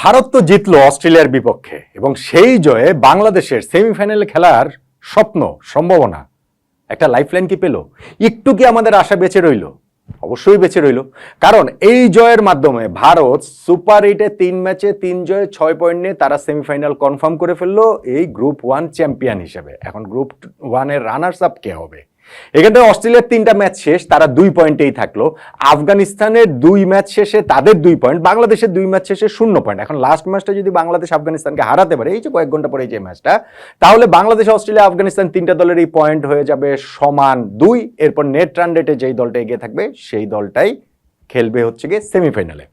ভারত তো জিতলো অস্ট্রেলিয়ার বিপক্ষে, এবং সেই জয়ে বাংলাদেশের সেমিফাইনালে খেলার স্বপ্ন, সম্ভাবনা একটা লাইফলাইন কি পেল? একটু কি আমাদের আশা বেঁচে রইল? অবশ্যই বেঁচে রইল। কারণ এই জয়ের মাধ্যমে ভারত সুপার এইটে তিন ম্যাচে তিন জয়ে ছয় পয়েন্ট নিয়ে তারা সেমিফাইনাল কনফার্ম করে ফেলল এই গ্রুপ ওয়ান চ্যাম্পিয়ন হিসেবে। এখন গ্রুপ ওয়ানের রানার্স আপ কে হবে? এখানে অস্ট্রেলিয়ার তিনটা ম্যাচ শেষ, তারা দুই পয়েন্টেই থাকল। আফগানিস্তানের দুই ম্যাচ শেষে তাদের দুই পয়েন্ট, বাংলাদেশের দুই ম্যাচ শেষে শূন্য পয়েন্ট। এখন লাস্ট ম্যাচটা যদি বাংলাদেশ আফগানিস্তানকে হারাতে পারে, এই যে কয়েক ঘণ্টা পরে যে ম্যাচটা তাহলে বাংলাদেশ, অস্ট্রেলিয়া, আফগানিস্তান তিনটা দলের এই পয়েন্ট হয়ে যাবে সমান দুই। এরপর নেট রান রেটে যেই দলটা এগিয়ে থাকবে, সেই দলটাই খেলবে হচ্ছে গিয়ে সেমিফাইনালে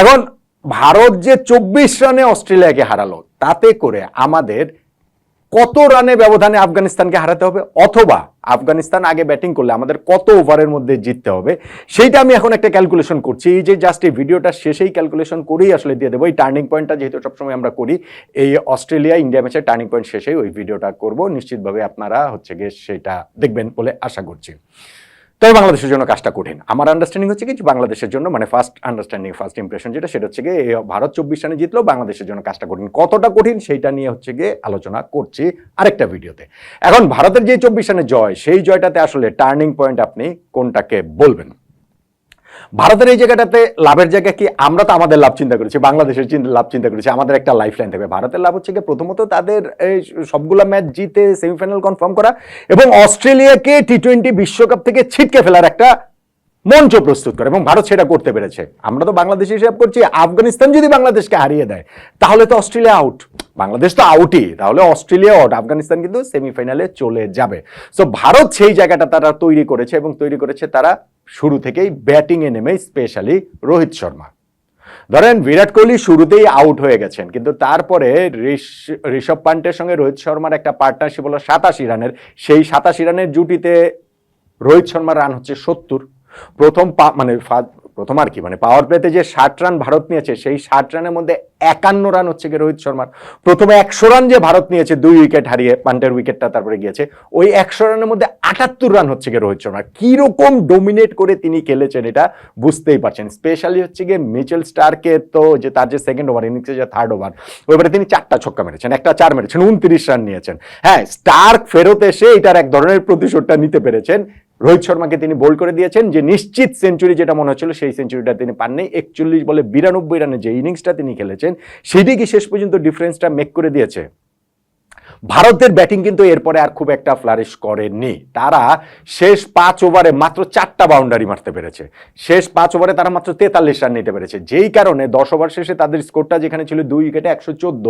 এখন ভারত যে চব্বিশ রানে অস্ট্রেলিয়াকে হারালো, তাতে করে আমাদের কত রানে ব্যবধানে আফগানিস্তানকে হারাতে হবে অথবা আফগানিস্তান আগে ব্যাটিং করলে আমাদের কত ওভারের মধ্যে জিততে হবে, সেইটা আমি এখন একটা ক্যালকুলেশন করছি। এই যে জাস্ট এই ভিডিওটা শেষেই ক্যালকুলেশন করেই আসলে দিয়ে দেবো। এই টার্নিং পয়েন্টটা যেহেতু সবসময় আমরা করি, এই অস্ট্রেলিয়া ইন্ডিয়া ম্যাচের টার্নিং পয়েন্ট শেষেই ওই ভিডিওটা করব। নিশ্চিতভাবে আপনারা হচ্ছে গিয়ে সেটা দেখবেন বলে আশা করছি। তবে বাংলাদেশের জন্য কাজটা কঠিন। আমার আন্ডারস্ট্যান্ডিং হচ্ছে কি বাংলাদেশের জন্য মানে ফার্স্ট আন্ডারস্ট্যান্ডিং ফার্স্ট ইম্প্রেশন যেটা, সেটা হচ্ছে গিয়ে ভারত চব্বিশ রানে জিতলো, বাংলাদেশের জন্য কাজটা কঠিন। কতটা কঠিন সেইটা নিয়ে হচ্ছে গিয়ে আলোচনা করছি আরেকটা ভিডিওতে। এখন ভারতের যে চব্বিশ রানে জয়, সেই জয়টাতে আসলে টার্নিং পয়েন্ট আপনি কোনটাকে বলবেন? ভারতের এই জায়গাটাতে লাভের জায়গা কি? আমরা তো আমাদের লাভ চিন্তা করেছি, বাংলাদেশের লাভ চিন্তা করেছি, আমাদের একটা লাইফ লাইন থাকবে। ভারতের লাভ হচ্ছে গিয়ে প্রথমত তাদের এই সবগুলা ম্যাচ জিতে সেমিফাইনাল কনফার্ম করা এবং অস্ট্রেলিয়াকে টি টোয়েন্টি বিশ্বকাপ থেকে ছিটকে ফেলার একটা মঞ্চ প্রস্তুত করে এবং ভারত সেটা করতে পেরেছে। আমরা তো বাংলাদেশ হিসাব করছি, আফগানিস্তান যদি বাংলাদেশকে হারিয়ে দেয়, তাহলে তো অস্ট্রেলিয়া আউট বাংলাদেশ তো আউটই তাহলে অস্ট্রেলিয়া আউট আফগানিস্তান কিন্তু সেমিফাইনালে চলে যাবে। সো ভারত সেই জায়গাটা তারা তৈরি করেছে এবং তৈরি করেছে তারা শুরু থেকেই ব্যাটিংয়ে নেমে স্পেশালি রোহিত শর্মা। ধরেন, বিরাট কোহলি শুরুতেই আউট হয়ে গেছেন, কিন্তু তারপরে ঋষভ পান্টের সঙ্গে রোহিত শর্মার একটা পার্টনারশিপ হলো সাতাশি রানের। সেই সাতাশি রানের জুটিতে রোহিত শর্মার রান হচ্ছে সত্তর। প্রথম মানে প্রথম আর কি মানে পাওয়ার প্লেতে যে ষাট রান ভারত নিয়েছে, সেই ষাট রানের মধ্যে একান্ন রান হচ্ছে গিয়ে রোহিত শর্মার। প্রথমে একশো রান যে ভারত নিয়েছে, দুই উইকেট হারিয়ে পান্টের উইকেটটা তারপরে গিয়েছে। ওই একশো রানের মধ্যে আটাত্তর রান হচ্ছে গিয়ে রোহিত শর্মা কীরকম ডোমিনেট করে তিনি খেলেছেন এটা বুঝতেই পারছেন। স্পেশালি হচ্ছে গিয়ে মিচেল স্টারকে তো যে তার যে সেকেন্ড ওভার ইনিংসে যে থার্ড ওভার ওইবারে তিনি চারটা ছক্কা মেরেছেন, একটা চার মেরেছেন, উনত্রিশ রান নিয়েছেন। হ্যাঁ স্টার্ক ফেরত এসে এটার এক ধরনের প্রতিশোধটা নিতে পেরেছেন। রোহিত শর্মাকে তিনি বোল্ড করে দিয়েছেন যে নিশ্চিত সেঞ্চুরি যেটা মনে হচ্ছিল সেই সেঞ্চুরিটা তিনি পাননি। একচল্লিশ বলে বিরানব্বই রানের যে ইনিংসটা তিনি খেলেছেন সেটি কি শেষ পর্যন্ত ডিফারেন্সটা মেক করে দিয়েছে? ভারতের ব্যাটিং কিন্তু এরপরে আর খুব একটা ফ্লারিশ করেনি তারা শেষ পাঁচ ওভারে মাত্র চারটা বাউন্ডারি মারতে পেরেছে। শেষ পাঁচ ওভারে তারা মাত্র তেতাল্লিশ রান নিতে পেরেছে। যেই কারণে দশ ওভার শেষে তাদের স্কোরটা যেখানে ছিল দুই উইকেটে একশো চোদ্দ,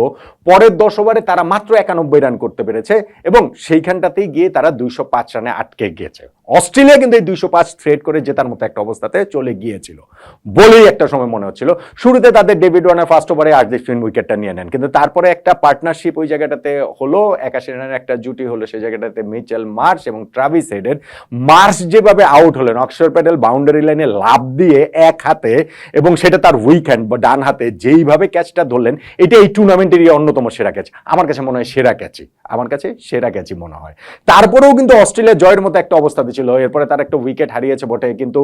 পরের দশ ওভারে তারা মাত্র একানব্বই রান করতে পেরেছে এবং সেইখানটাতেই গিয়ে তারা দুইশো পাঁচ রানে আটকে গিয়েছে। অস্ট্রেলিয়া কিন্তু এই দুইশো পাঁচ থ্রেড করে জেতার মতো একটা অবস্থাতে চলে গিয়েছিল। বলেই একটা সময় মনে হচ্ছিল। শুরুতে তাদের ডেভিড ওয়ার্নার ফার্স্ট ওভারে আর্জেক স্পিন উইকেটটা নিয়ে নেন। কিন্তু তারপরে একটা পার্টনারশিপ ওই জায়গাটাতে হলো, একাশি রানের একটা জুটি হলো, সেই জায়গাটাতে মিচেল মার্চ এবং ট্রাভিস হেডের। মার্চ যেভাবে আউট হলেন অক্ষর প্যাডেল বাউন্ডারি লাইনে লাভ দিয়ে এক হাতে এবং সেটা তার উইক হ্যান্ড বা ডান হাতে যেইভাবে ক্যাচটা ধরলেন, এটা এই টুর্নামেন্টেরই অন্যতম সেরা ক্যাচ আমার কাছে মনে হয় সেরা ক্যাচই আমার কাছে সেরা ক্যাচই মনে হয়। তারপরেও কিন্তু অস্ট্রেলিয়া জয়ের মতো একটা অবস্থাতে ছিল এরপরে তার একটা উইকেট হারিয়েছে বটে। কিন্তু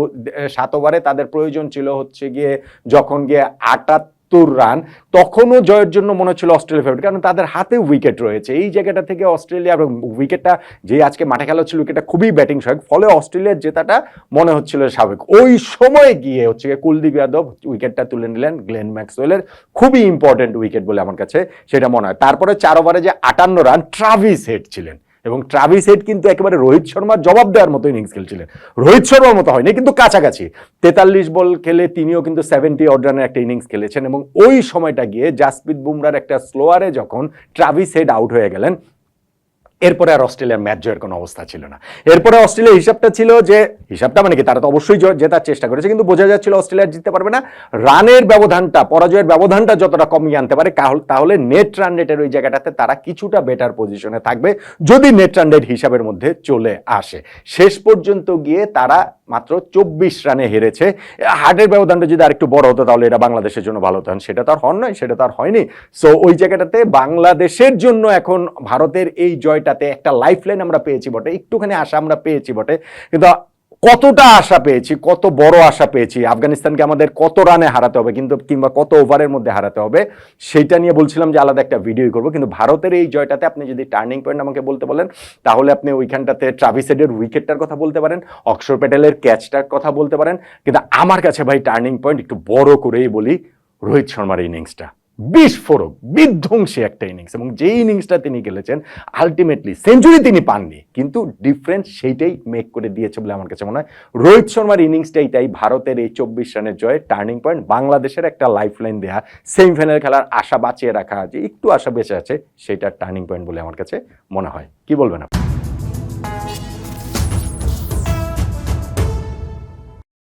সাত ওভারে তাদের প্রয়োজন ছিল হচ্ছে গিয়ে যখন গিয়ে আটাত্তর রান, তখনও জয়ের জন্য মনে হচ্ছিল অস্ট্রেলিয়া ফেভারিট কারণ তাদের হাতে উইকেট রয়েছে। এই জায়গাটা থেকে অস্ট্রেলিয়া এবং উইকেটটা যে আজকে মাঠে খেলা হচ্ছিল উইকেটটা খুবই ব্যাটিং সহায়ক। ফলে অস্ট্রেলিয়ার জেতাটা মনে হচ্ছিল স্বাভাবিক। ওই সময় গিয়ে হচ্ছে কুলদীপ যাদব উইকেটটা তুলে নিলেন গ্লেন ম্যাক্সওয়েলের। খুবই ইম্পর্টেন্ট উইকেট বলে আমার কাছে সেটা মনে হয়। তারপরে চার ওভারে যে আটান্ন রান ট্রাভিস হেড ছিলেন। এবং ট্রাভিস হেড কিন্তু একেবারে রোহিত শর্মার জবাব দেওয়ার মতো ইনিংস খেলছিলেন। রোহিত শর্মার মতো হয়নি, কিন্তু কাছাকাছি। তেতাল্লিশ বল খেলে তিনিও কিন্তু সেভেন্টি অড রানের একটা ইনিংস খেলেছেন এবং ওই সময়টা গিয়ে জাসপ্রীত বুমরার একটা স্লোয়ারে যখন ট্রাভিস হেড আউট হয়ে গেলেন এরপরে আর অস্ট্রেলিয়ার ম্যাচ জয়ের কোনো অবস্থা ছিল না। এরপরে অস্ট্রেলিয়ার হিসাবটা ছিল যে, হিসাবটা মানে কি? তারা তো অবশ্যই জেতার চেষ্টা করেছে, কিন্তু বোঝা যাচ্ছিল অস্ট্রেলিয়া জিততে পারবে না। রানের ব্যবধানটা, পরাজয়ের ব্যবধানটা যতটা কমিয়ে আনতে পারে তাহলে নেট রান রেটের ওই জায়গাটাতে তারা কিছুটা বেটার পজিশনে থাকবে, যদি নেট রান রেট হিসাবের মধ্যে চলে আসে। শেষ পর্যন্ত গিয়ে তারা মাত্র চব্বিশ রানে হেরেছে। হার্টের ব্যবধানটা যদি আরেকটু বড় হতো, তাহলে এটা বাংলাদেশের জন্য ভালো হতো। সেটা তার হন নয়, সেটা তার হয়নি। সো ওই জায়গাটাতে বাংলাদেশের জন্য এখন ভারতের এই জয়টাতে একটা লাইফ লাইন আমরা পেয়েছি বটে, একটুখানি আশা আমরা পেয়েছি বটে। কিন্তু কতটা আশা পেয়েছি, কত বড় আশা পেয়েছি, আফগানিস্তানকে আমাদের কত রানে হারাতে হবে কিন্তু কিংবা কত ওভারের মধ্যে হারাতে হবে, সেইটা নিয়ে বলছিলাম যে আলাদা একটা ভিডিও করব। কিন্তু ভারতের এই জয়টাতে আপনি যদি টার্নিং পয়েন্ট আমাকে বলতে বলেন, তাহলে আপনি ওইখানটাতে ট্রাভিসেডের উইকেটটার কথা বলতে পারেন, অক্ষর প্যাটেলের ক্যাচটার কথা বলতে পারেন। কিন্তু আমার কাছে ভাই টার্নিং পয়েন্ট একটু বড় করেই বলি, রোহিত শর্মার ইনিংসটা বিস্ফোরক, বিধ্বংসী একটা ইনিংস এবং যে ইনিংসটা তিনি খেলেছেন আলটিমেটলি সেঞ্চুরি তিনি পাননি। কিন্তু ডিফারেন্স সেইটাই মেক করে দিয়েছে বলে আমার কাছে মনে হয়। রোহিত শর্মার ইনিংসটাই তাই ভারতের এই চব্বিশ রানের জয়ে টার্নিং পয়েন্ট বাংলাদেশের একটা লাইফ লাইন দেয়া সেমিফাইনাল খেলার আশা বাঁচিয়ে রাখা যে একটু আশা বেঁচে আছে, সেটা টার্নিং পয়েন্ট বলে আমার কাছে মনে হয়। কি বলবেন আপনি?